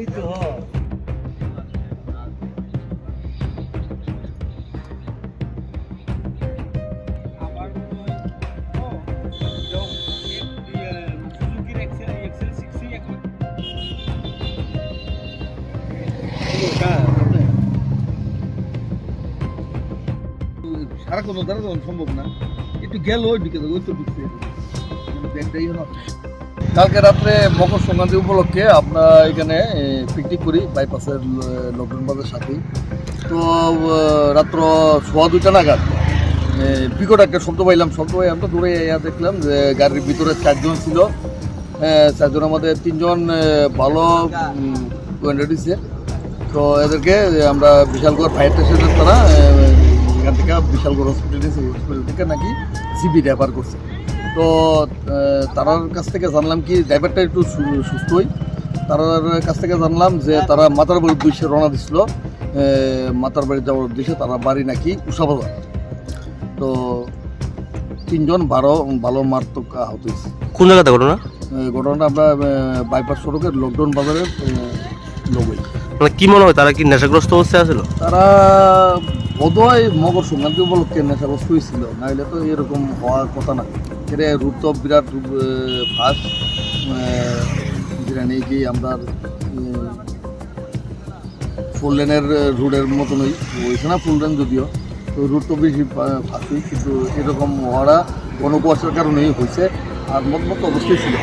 এই তো। সারাক্ষণ তখন সম্ভব না, একটু গেল ওই দিকে, ওই তো ঢুকছে ব্যাগটাই হলো। কালকে রাত্রে মকর সংক্রান্তি উপলক্ষে আমরা এখানে পিকনিক করি বাইপাসের বাজার সাথেই। তো রাত্র সোয়া দুইটা নাগাদ বিকট একটা শব্দ পাইলাম। শব্দ পাই আমরা দূরে ইয়া দেখলাম যে গাড়ির ভিতরে চারজন ছিল। চারজন আমাদের, তিনজন ভালো দিছে। তো এদেরকে আমরা বিশালগড় ফায়ার স্টেশনের তারা এখান থেকে বিশাল বিশালগড় হসপিটাল হসপিটাল থেকে নাকি সিবি রেফার করছে। তো তারার কাছ থেকে জানলাম কি ড্রাইভারটা একটু সুস্থই। তারার কাছ থেকে জানলাম যে তারা মাতার বাড়ির উদ্দেশ্যে রওনা দিছিল। মাতার বাড়ি যাওয়ার উদ্দেশ্যে তারা বাড়ি নাকি উষাবাজার তো তিনজন বারো ভালো মারাত্মক আহত হয়েছে। কোন জায়গাতে ঘটনা? ঘটনাটা আমরা বাইপাস সড়কের লকডাউন বাজারের লোকই। মানে কি মনে হয় তারা কি নেশাগ্রস্ত অবস্থায় আছিল? তারা বোধহয় মকর সংক্রান্তি উপলক্ষে নেশাগ্রস্ত হয়েছিল। নাহলে তো এরকম হওয়ার কথা না। এটা রুট তো বিরাট ফাঁস যেটা নিয়ে কি আমরা ফোর লেনের রুটের মতনই। না ফুল লেন যদিও। তো রুট তো বেশি ফাঁসই কিন্তু এরকম হওয়াটা গণকুয়াশার কারণেই হয়েছে। আর মত মতো অবশ্যই ছিল।